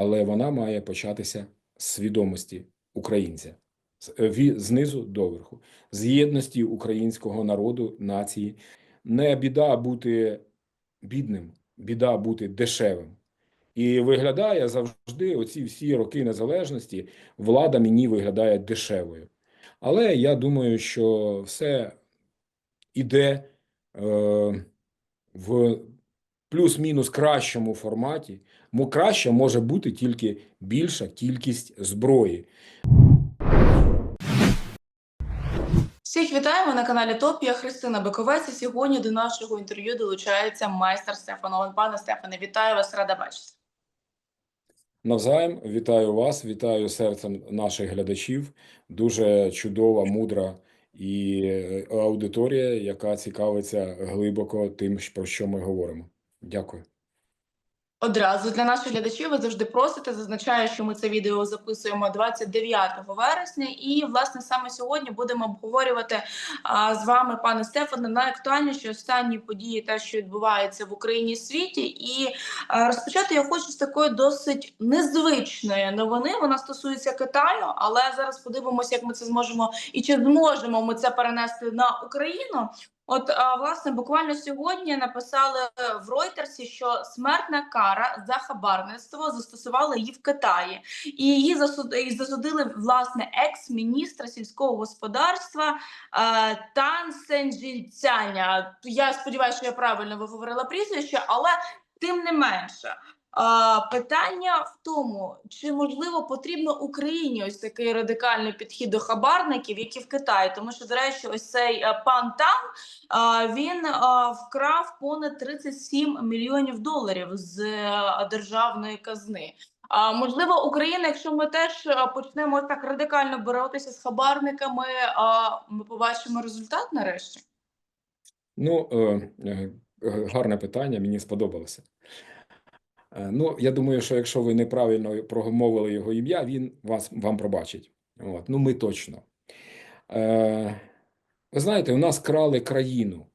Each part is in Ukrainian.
але вона має початися з свідомості українця е, знизу до верху, з єдності українського народу, нації. Не біда бути бідним, біда бути дешевим. І виглядає завжди оці всі роки незалежності, влада мені виглядає дешевою. Але я думаю, що все іде е, в плюс-мінус кращому форматі. Краще може бути тільки більша кількість зброї. Всіх вітаємо на каналі ТОП. Я Христина Биковець. І сьогодні до нашого інтерв'ю долучається майстер Стефан Овен. Пане Стефане, вітаю вас, рада бачити. Навзаєм вітаю вас, вітаю серцем наших глядачів. Дуже чудова, мудра і е, аудиторія, яка цікавиться глибоко тим, про що ми говоримо. Дякую. Одразу для наших глядачів ви завжди просите. Зазначаю, що ми це відео записуємо 29 вересня, і власне саме сьогодні будемо обговорювати а, з вами, пане Стефане, найактуальніші останні події, те, що відбувається в Україні світі. І а, розпочати я хочу з такої досить незвичної новини. Вона стосується Китаю, але зараз подивимося, як ми це зможемо і чи зможемо ми це перенести на Україну. От власне буквально сьогодні написали в Ройтерсі, що смертна кара за хабарництво застосували її в Китаї, і її засудили власне екс-міністра сільського господарства е, Тан Сенджіцяня. Я сподіваюся, що я правильно виговорила прізвище, але тим не менше. Питання в тому, чи можливо потрібно Україні ось такий радикальний підхід до хабарників, як і в Китаї, тому що, до речі, ось цей е, пан Тан а, він вкрав понад 37 мільйонів доларів з е, державної казни. А можливо, Україна, якщо ми теж е, почнемо так радикально боротися з хабарниками, ми побачимо результат нарешті. Ну, гарне питання, мені сподобалося. Е, Ну, я думаю, що якщо ви неправильно промовили його ім'я, він вас вам пробачить. От. Ну, ми точно. Е, ви знаєте, у нас крали країну,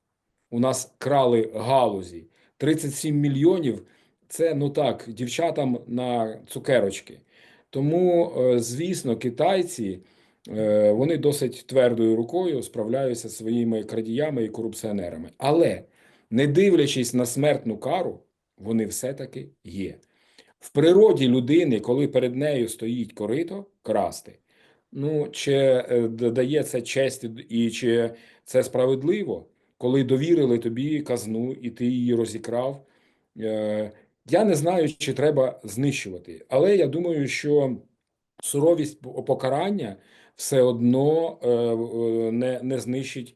у нас крали галузі. 37 мільйонів це, ну так, дівчатам на цукерочки. Тому, е, звісно, китайці, е, вони досить твердою рукою справляються зі своїми крадіями і корупціонерами. Але, не дивлячись на смертну кару, вони все-таки є. В природі людини, коли перед нею стоїть корито, красти. Ну, чи е, д- дає це честь і чи це справедливо, коли довірили тобі казну і ти її розікрав? Е, Я не знаю, чи треба знищувати, але я думаю, що суровість покарання все одно е, не, не знищить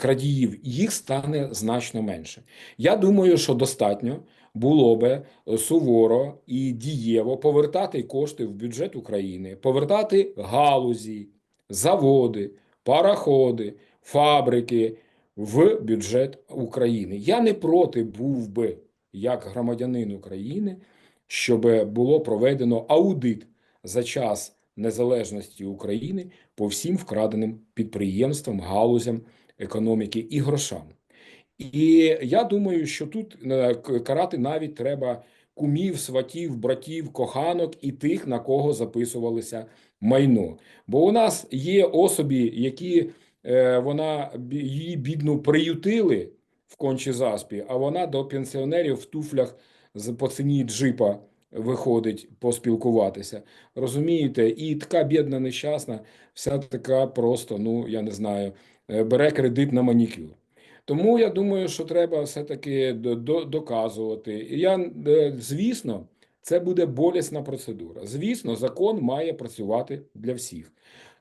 крадіїв. Їх стане значно менше. Я думаю, що достатньо було би е, суворо і дієво повертати кошти в бюджет України, повертати галузі, заводи, пароходи, фабрики в бюджет України. Я не проти був би, як громадянин України, щоб було проведено аудит за час незалежності України по всім вкраденим підприємствам, галузям економіки і грошам. І я думаю, що тут е, карати навіть треба кумів, сватів, братів, коханок і тих, на кого записувалося майно. Бо у нас є особі, які е, вона її бідну приютили в кончі заспі, а вона до пенсіонерів в туфлях по ціні джипа виходить поспілкуватися. Розумієте? І така бідна нещасна, вся така просто, ну я не знаю, е, бере кредит на манікюр. Тому я думаю, що треба все-таки до- до- доказувати. Я, е, звісно, це буде болісна процедура. Звісно, закон має працювати для всіх.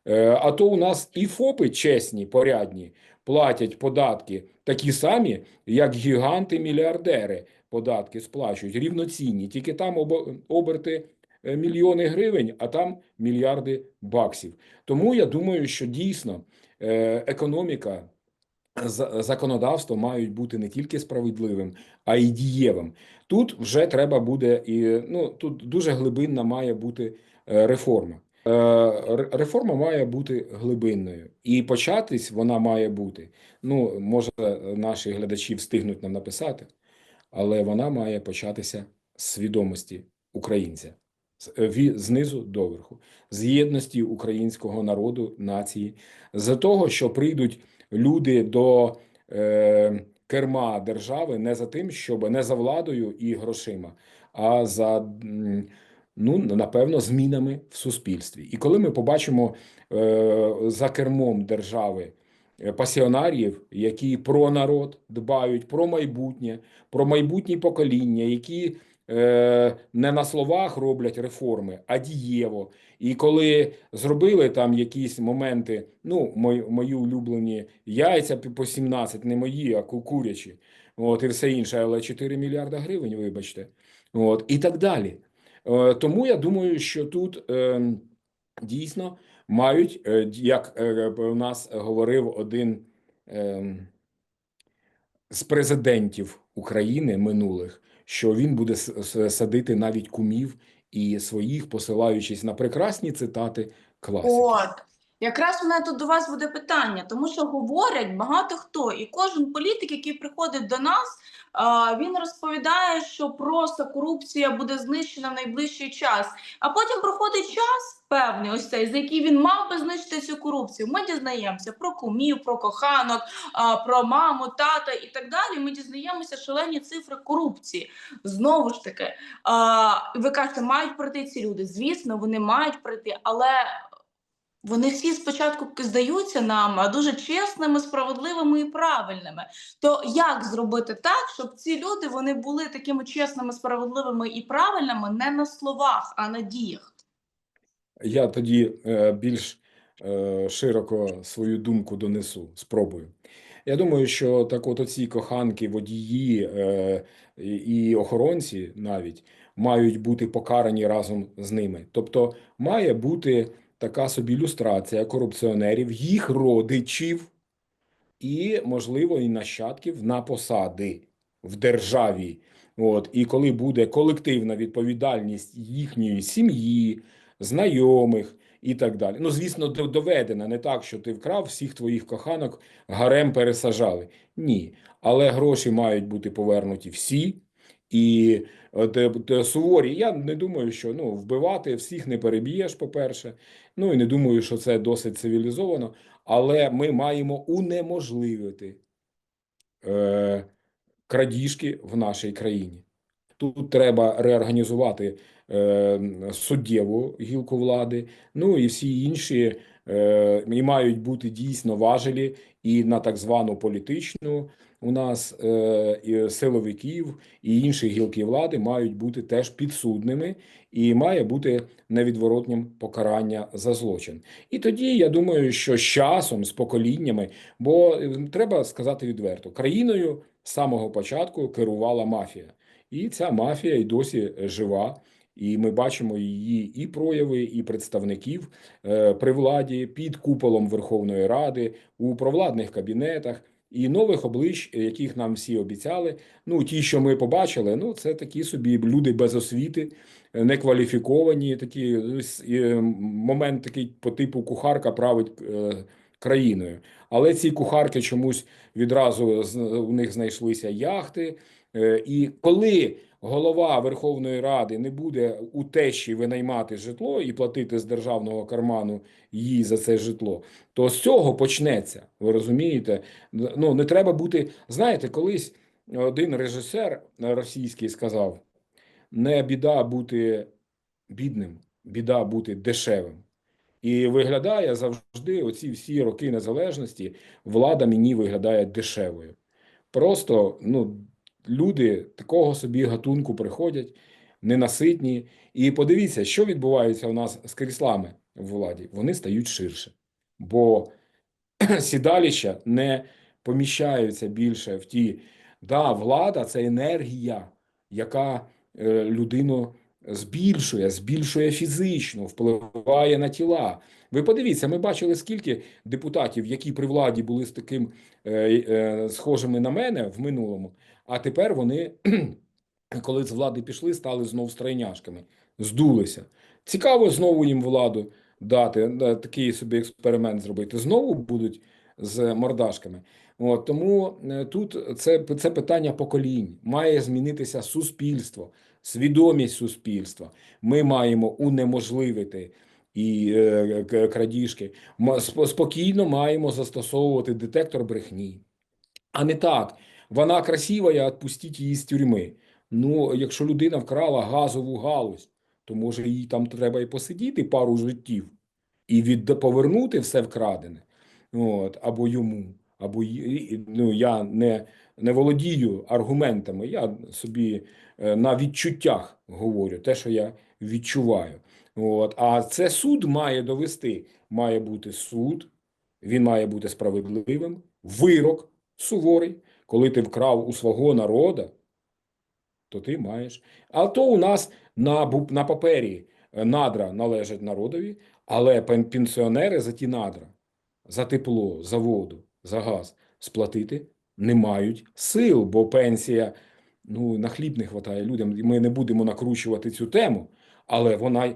Е, А то у нас і ФОПи чесні, порядні, платять податки такі самі, як гіганти-мільярдери податки сплачують, рівноцінні. Тільки там оберти е, мільйони гривень, а там мільярди баксів. Тому я думаю, що дійсно економіка законодавство мають бути не тільки справедливим, а й дієвим. Тут вже треба буде і ну тут дуже глибинна має бути е, реформа. Е, Реформа має бути глибинною, і початись вона має бути. Ну, може, наші глядачі встигнуть нам написати, але вона має початися з свідомості українця, е, знизу до верху, з єдності українського народу, нації, з того, що прийдуть люди до е, керма держави не за тим, щоб не за владою і грошима, а за ну напевно змінами в суспільстві. І коли ми побачимо е, за кермом держави е, пасіонарів, які про народ дбають, про майбутнє, про майбутні покоління, які не на словах роблять реформи, а дієво. І коли зробили там якісь моменти, ну, мої, мої улюблені яйця по 17, не мої, а ку- курячі, от, і все інше, але 4 мільярда гривень, вибачте, от, і так далі. Е, Тому я думаю, що тут е, дійсно мають, е, як е, у нас говорив один е, з президентів України минулих, що він буде садити навіть кумів і своїх, посилаючись на прекрасні цитати класики. От. Якраз у мене тут до вас буде питання, тому що говорять багато хто, і кожен політик, який приходить до нас, він розповідає, що просто корупція буде знищена в найближчий час. А потім проходить час певний, ось цей, за який він мав би знищити цю корупцію. Ми дізнаємося про кумів, про коханок, про маму, тата і так далі. Ми дізнаємося шалені цифри корупції. Знову ж таки, ви кажете, мають прийти ці люди. Звісно, вони мають прийти, але вони всі спочатку здаються нам дуже чесними, справедливими і правильними. То як зробити так, щоб ці люди вони були такими чесними, справедливими і правильними не на словах, а на діях? Я тоді е, більш е, широко свою думку донесу, спробую. Я думаю, що так от оці коханки, водії е, і і охоронці навіть мають бути покарані разом з ними. Тобто має бути така собі люстрація корупціонерів, їх родичів і, можливо, і нащадків на посади в державі. От, і коли буде колективна відповідальність їхньої сім'ї, знайомих і так далі. Ну, звісно, до- доведена не так, що ти вкрав всіх твоїх коханок, гарем пересажали. Ні. Але гроші мають бути повернуті всі. І от, е, суворі, я не думаю, що ну, вбивати всіх не переб'єш, по-перше. Ну і не думаю, що це досить цивілізовано. Але ми маємо унеможливити е, крадіжки в нашій країні. Тут треба реорганізувати е, суддєву гілку влади, ну і всі інші е, і мають бути дійсно важелі і на так звану політичну у нас е, силовиків і інші гілки влади мають бути теж підсудними, і має бути невідворотнім покарання за злочин. І тоді я думаю, що з часом, з поколіннями, бо е, треба сказати відверто, країною з самого початку керувала мафія. І ця мафія й досі жива, і ми бачимо її і прояви, і представників е, при владі під куполом Верховної Ради, у провладних кабінетах, і нових облич, яких нам всі обіцяли. Ну, ті, що ми побачили, ну це такі собі люди без освіти, е, некваліфіковані. Такі е, момент такий по типу кухарка править е, країною. Але ці кухарки чомусь відразу у них знайшлися яхти. Е, І коли голова Верховної Ради не буде у тещі винаймати житло і платити з державного карману їй за це житло, то з цього почнеться. Ви розумієте? Ну не треба бути. Знаєте, колись один режисер російський сказав: не біда бути бідним, біда бути дешевим. І виглядає завжди оці всі роки незалежності, влада мені виглядає дешевою. Просто ну, люди такого собі гатунку приходять, ненаситні. І подивіться, що відбувається у нас з кріслами в владі. Вони стають ширше, бо сідалища не поміщаються більше в ті. Да, влада це енергія, яка е, людину збільшує, збільшує фізично, впливає на тіла. Ви подивіться, ми бачили, скільки депутатів, які при владі були з таким е, е, схожими на мене в минулому, а тепер вони, коли з влади пішли, стали знов стройняшками, здулися. Цікаво знову їм владу дати, да, такий собі експеримент зробити. Знову будуть з мордашками. От, тому е, тут це, це питання поколінь. Має змінитися суспільство. Свідомість суспільства. Ми маємо унеможливити і е, крадіжки. Спокійно маємо застосовувати детектор брехні. А не так. Вона красива, я відпустіть її з тюрми. Ну, якщо людина вкрала газову галузь, то може їй там треба і посидіти пару життів і від повернути все вкрадене. От, або йому, або ну, я не, не володію аргументами. Я собі е, на відчуттях говорю те, що я відчуваю. От, а це суд має довести. Має бути суд, він має бути справедливим, вирок суворий. Коли ти вкрав у свого народа, то ти маєш. А то у нас на, на папері е, надра належать народові, але пенсіонери за ті надра, за тепло, за воду, за газ сплатити не мають сил, бо пенсія ну, на хліб не вистачає людям. Ми не будемо накручувати цю тему, але вона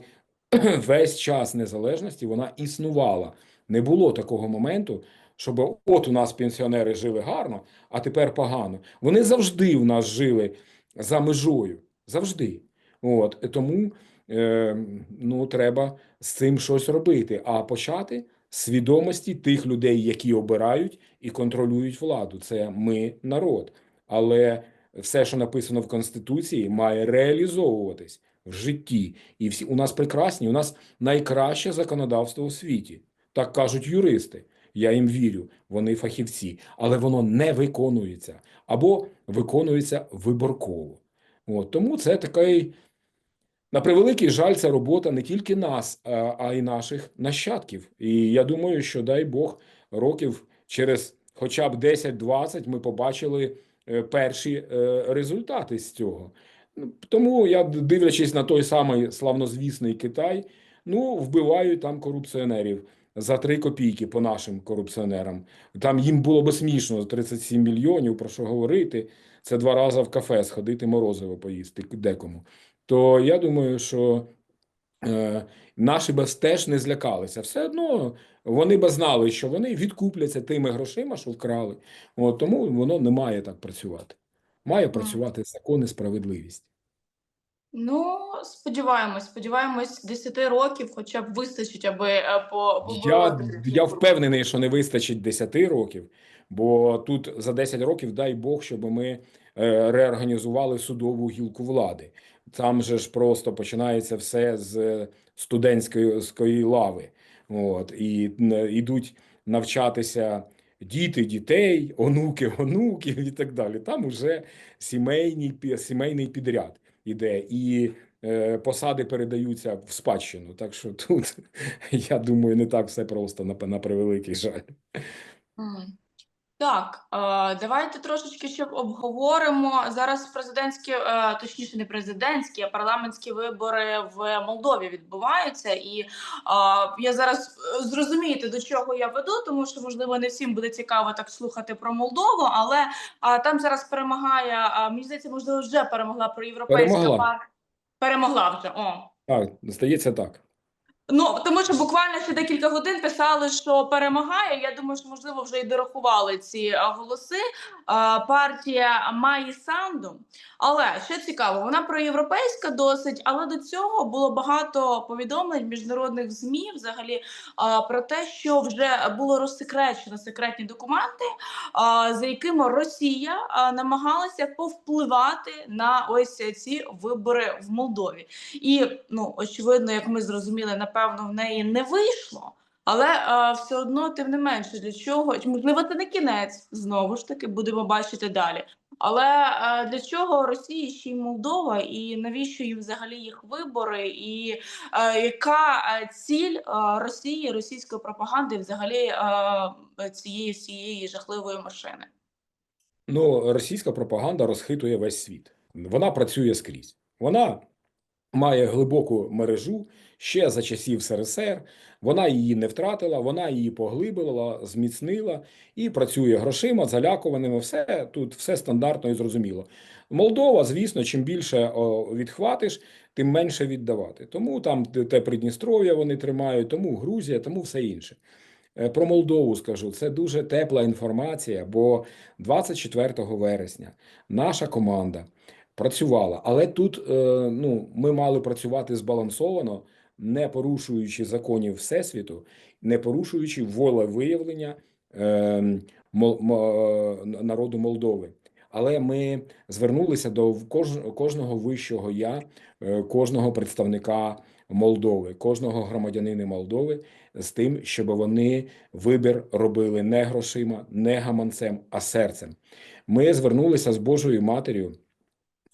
весь час незалежності вона існувала. Не було такого моменту, щоб от у нас пенсіонери жили гарно, а тепер погано. Вони завжди в нас жили за межою. Завжди. От тому е, ну, треба з цим щось робити. А почати свідомості тих людей, які обирають і контролюють владу. Це ми, народ. Але все, що написано в Конституції, має реалізовуватись в житті. І всі у нас прекрасні, у нас найкраще законодавство у світі. Так кажуть юристи. Я їм вірю, вони фахівці, але воно не виконується або виконується виборково. От, тому це такий, на превеликий жаль, це робота не тільки нас, а, й наших нащадків. І я думаю, що дай Бог років через хоча б 10-20 ми побачили е, перші е, результати з цього. Ну, Тому я, дивлячись на той самий славнозвісний Китай, ну, вбивають там корупціонерів за 3 копійки по нашим корупціонерам. Там їм було би смішно 37 мільйонів, про що говорити. Це два рази в кафе сходити, морозиво поїсти декому. То я думаю, що е, наші б теж не злякалися. Все одно вони б знали, що вони відкупляться тими грошима, що вкрали. От, тому воно не має так працювати. Має працювати закон і справедливість. Ну, сподіваємось, сподіваємось, 10 років хоча б вистачить, аби е, по Я, я впевнений, що не вистачить 10 років, бо тут за 10 років, дай Бог, щоб ми е, реорганізували судову гілку влади. Там же ж просто починається все з студентської лави. От, і ідуть навчатися діти дітей, онуки онуків і так далі. Там уже сімейний, сімейний підряд іде. І е, посади передаються в спадщину. Так що тут, я думаю, не так все просто на превеликий жаль. Так, давайте трошечки ще обговоримо зараз президентські, е, точніше, не президентські, а парламентські вибори в Молдові відбуваються. І я зараз е, зрозумієте, до чого я веду, тому що можливо не всім буде цікаво так слухати про Молдову, але там зараз перемагає. мені здається, можливо, вже перемогла проєвропейська Перемогла. партія. Перемогла вже. О. Так, здається так. Ну тому що буквально ще декілька годин писали, що перемагає. Я думаю, що можливо вже і дорахували ці голоси. Партія Майї Санду. Але що цікаво, вона проєвропейська досить, але до цього було багато повідомлень міжнародних змі взагалі про те, що вже було розсекречено секретні документи, за якими Росія намагалася повпливати на ось ці вибори в Молдові. І ну очевидно, як ми зрозуміли, напевно, в неї не вийшло. Але е, все одно, тим не менше, для чого можливо, це не кінець знову ж таки будемо бачити далі. Але е, для чого Росії ще й Молдова, і навіщо їм взагалі їх вибори, і е, яка ціль е, Росії, російської пропаганди, взагалі е, цієї всієї жахливої машини? Ну, російська пропаганда розхитує весь світ. Вона працює скрізь. Вона має глибоку мережу ще за часів СРСР. Вона її не втратила, вона її поглибила, зміцнила і працює грошима, залякуваними. Все тут все стандартно і зрозуміло. Молдова, звісно, чим більше відхватиш, тим менше віддавати. Тому там те те Придністров'я вони тримають, тому Грузія, тому все інше. Е, Про Молдову скажу, це дуже тепла інформація, бо 24 вересня наша команда працювала. Але тут е, ну, ми мали працювати збалансовано, не порушуючи законів Всесвіту, не порушуючи волевиявлення е, мол- мо- народу Молдови. Але ми звернулися до кож- кожного вищого я, е, кожного представника Молдови, кожного громадянина Молдови з тим, щоб вони вибір робили не грошима, не гаманцем, а серцем. Ми звернулися з Божою Матір'ю,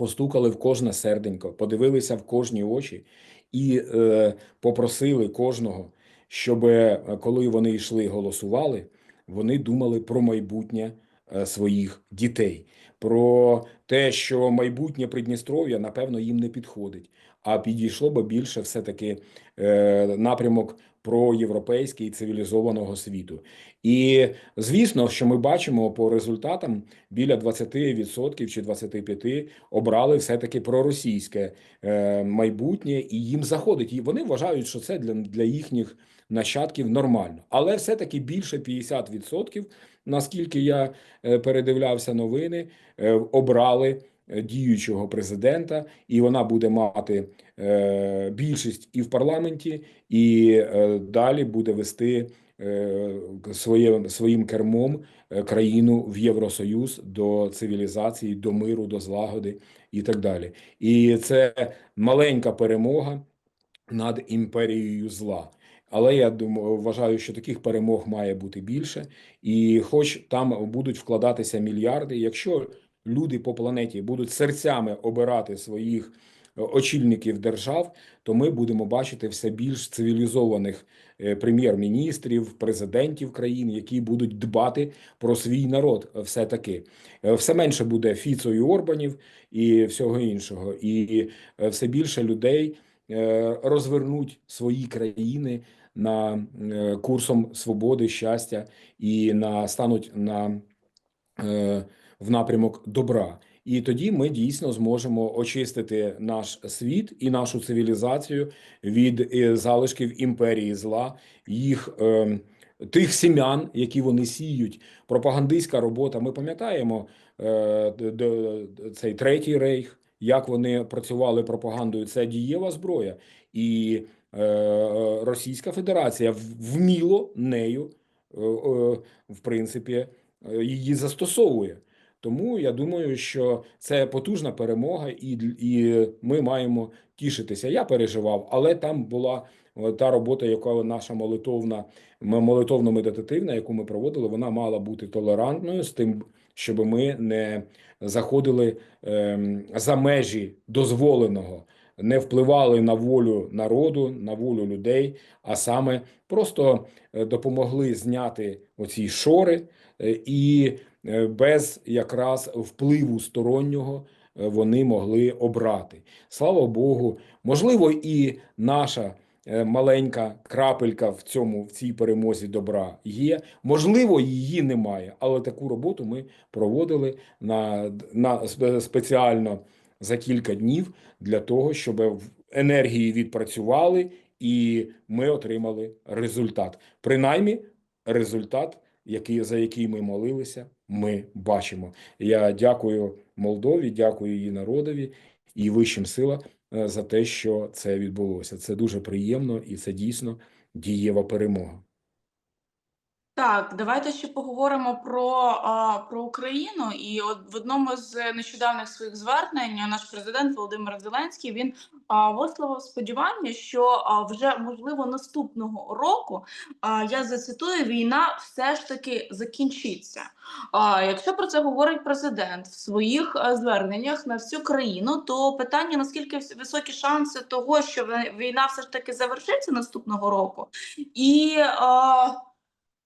постукали в кожне серденько, подивилися в кожні очі і е, попросили кожного, щоб е, коли вони йшли голосували, вони думали про майбутнє е, своїх дітей, про те, що майбутнє Придністров'я, напевно, їм не підходить, а підійшло би більше все-таки е, напрямок проєвропейський і цивілізованого світу. І звісно, що ми бачимо по результатам біля 20% чи 25% обрали все-таки проросійське е, майбутнє, і їм заходить. І вони вважають, що це для, для їхніх нащадків нормально. Але все-таки більше 50%, наскільки я е, передивлявся новини, е, обрали діючого президента, і вона буде мати е, більшість і в парламенті, і е, далі буде вести е, своїм кермом е, країну в Євросоюз до цивілізації, до миру, до злагоди і так далі. І це маленька перемога над імперією зла. Але я думаю, вважаю, що таких перемог має бути більше, і хоч там будуть вкладатися мільярди, якщо люди по планеті будуть серцями обирати своїх е, очільників держав, то ми будемо бачити все більш цивілізованих е, прем'єр-міністрів, президентів країн, які будуть дбати про свій народ. Все таки все менше буде Фіцо і Орбанів і всього іншого, і е, все більше людей е, розвернуть свої країни на е, курсом свободи, щастя і на стануть на е, в напрямок добра. І тоді ми дійсно зможемо очистити наш світ і нашу цивілізацію від е, залишків імперії зла, їх е, тих сім'ян, які вони сіють. Пропагандистська робота. Ми пам'ятаємо е, цей третій рейх, як вони працювали пропагандою. Це дієва зброя, і е, Російська Федерація вміло нею, е, е, в принципі, її застосовує. Тому я думаю, що це потужна перемога, і, і ми маємо тішитися. Я переживав, але там була е, та робота, яка наша молитовна, молитовно-медитативна, яку ми проводили, вона мала бути толерантною з тим, щоб ми не заходили ем, за межі дозволеного, не впливали на волю народу, на волю людей, а саме просто е, допомогли зняти оці шори е, і без якраз впливу стороннього е, вони могли обрати. Слава Богу, можливо, і наша е, маленька крапелька в цьому в цій перемозі добра є. Можливо, її немає, але таку роботу ми проводили на, на спеціально за кілька днів для того, щоб енергії відпрацювали, і ми отримали результат. Принаймні, результат, який за який ми молилися, ми бачимо. Я дякую Молдові, дякую її народові і вищим силам е, за те, що це відбулося. Це дуже приємно і це дійсно дієва перемога. Так, давайте ще поговоримо про, а, про Україну. І от в одному з нещодавних своїх звернень наш президент Володимир Зеленський він а, висловив сподівання, що а, вже можливо наступного року а, я зацитую війна все ж таки закінчиться. А якщо про це говорить президент в своїх зверненнях на всю країну, то питання наскільки високі шанси того, що війна все ж таки завершиться наступного року, і а,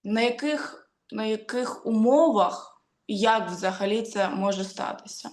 на яких, на яких умовах і як взагалі це може статися?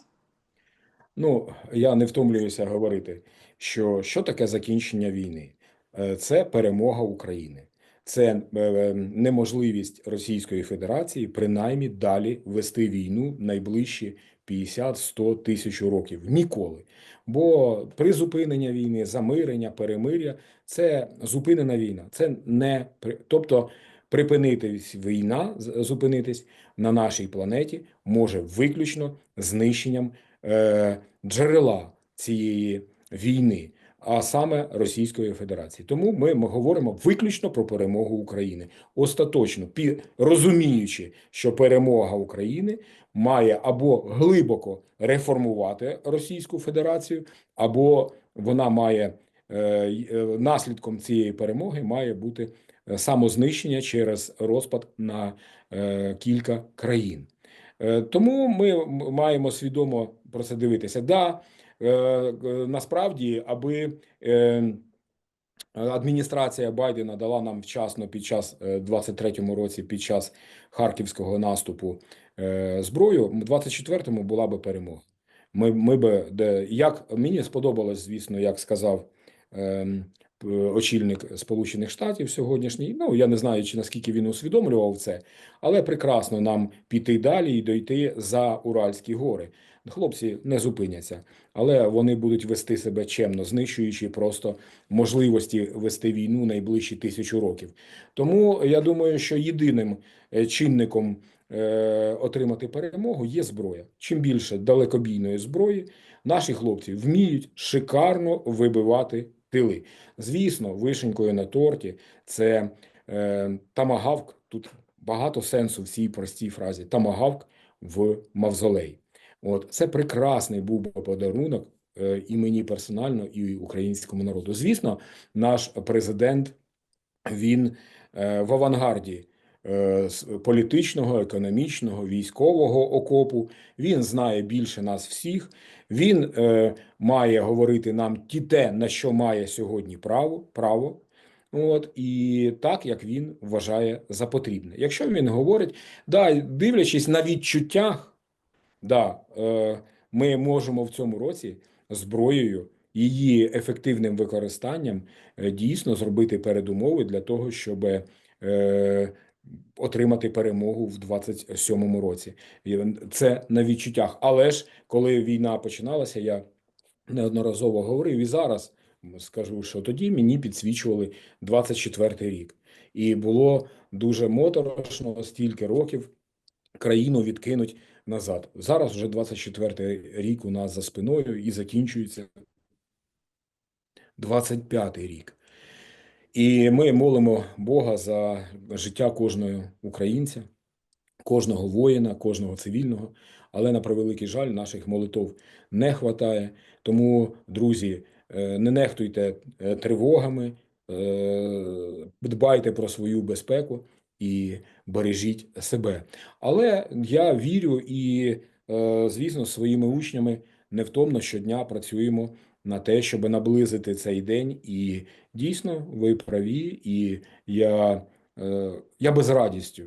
Ну, я не втомлююся говорити, що що таке закінчення війни? Е, Це перемога України, це е, неможливість Російської Федерації принаймні далі вести війну найближчі 50-100 тисяч років. Ніколи. Бо призупинення війни, замирення, перемиря це зупинена війна. Це не тобто припинитись війна, зупинитись на нашій планеті може виключно знищенням е, джерела цієї війни, а саме Російської Федерації. Тому ми, ми говоримо виключно про перемогу України, остаточно пі, розуміючи, що перемога України має або глибоко реформувати Російську Федерацію, або вона має е, е, наслідком цієї перемоги має бути самознищення через розпад на е, кілька країн. Е, Тому ми маємо свідомо про це дивитися. Да, е, е, насправді, аби е, адміністрація Байдена дала нам вчасно під час е, 23-му році, під час харківського наступу е, зброю, в 24-му була би перемога. Ми, ми би, де, як мені сподобалось, звісно, як сказав ем, очільник Сполучених Штатів сьогоднішній. Ну я не знаю, чи наскільки він усвідомлював це, але прекрасно нам піти далі і дойти за Уральські гори. Хлопці не зупиняться, але вони будуть вести себе чемно, знищуючи просто можливості вести війну найближчі тисячу років. Тому я думаю, що єдиним е, чинником е, отримати перемогу є зброя. Чим більше далекобійної зброї, наші хлопці вміють шикарно вибивати тили. Звісно, вишенькою на торті це е, тамагавк. Тут багато сенсу в цій простій фразі. Тамагавк в мавзолей. От це прекрасний був би подарунок е, і мені персонально, і українському народу. Звісно, наш президент він е, в авангарді е, політичного, економічного, військового окопу. Він знає більше нас всіх. Він е, має говорити нам ті те, на що має сьогодні право. право. От і так як він вважає за потрібне. Якщо він говорить, да, дивлячись на відчуттях, да, е, ми можемо в цьому році зброєю, її ефективним використанням е, дійсно зробити передумови для того, щоб е, отримати перемогу в 27-му році. Це на відчуттях. Але ж коли війна починалася, я неодноразово говорив і зараз скажу, що тоді мені підсвічували 24-й рік. І було дуже моторошно стільки років країну відкинуть назад. Зараз вже 24-й рік у нас за спиною і закінчується 25-й рік. І ми молимо Бога за життя кожного українця, кожного воїна, кожного цивільного. Але на превеликий жаль, наших молитов не хватає. Тому, друзі, е, не нехтуйте е, тривогами, е, дбайте про свою безпеку і бережіть себе. Але я вірю і, звісно, своїми учнями невтомно щодня працюємо на те, щоб наблизити цей день. І дійсно, ви праві, і я, е, я без радістю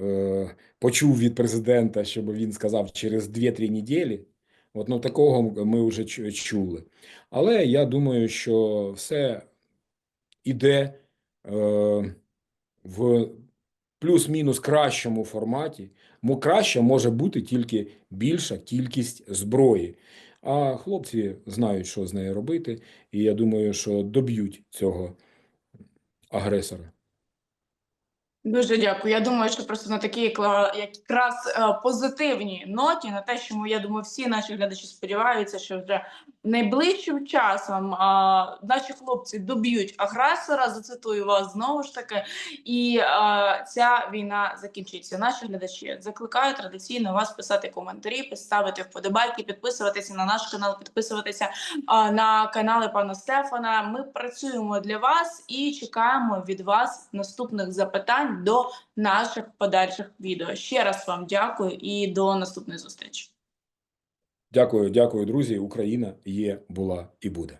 е, почув від президента, щоб він сказав через 2-3 неділі. От ну такого ми вже чули. Але я думаю, що все іде е, в плюс-мінус кращому форматі. Краще може бути тільки більша кількість зброї. А хлопці знають, що з нею робити, і я думаю, що доб'ють цього агресора. Дуже дякую. Я думаю, що просто на такій якраз е, позитивній ноті, на те, що я думаю, всі наші глядачі сподіваються, що вже найближчим часом а, наші хлопці доб'ють агресора. Зацитую вас знову ж таки, і а, ця війна закінчиться. Наші глядачі закликаю традиційно вас писати коментарі, поставити вподобайки, підписуватися на наш канал, підписуватися а, на канали пана Стефана. Ми працюємо для вас і чекаємо від вас наступних запитань до наших подальших відео. Ще раз вам дякую і до наступної зустрічі. Дякую, дякую, друзі. Україна є, була і буде.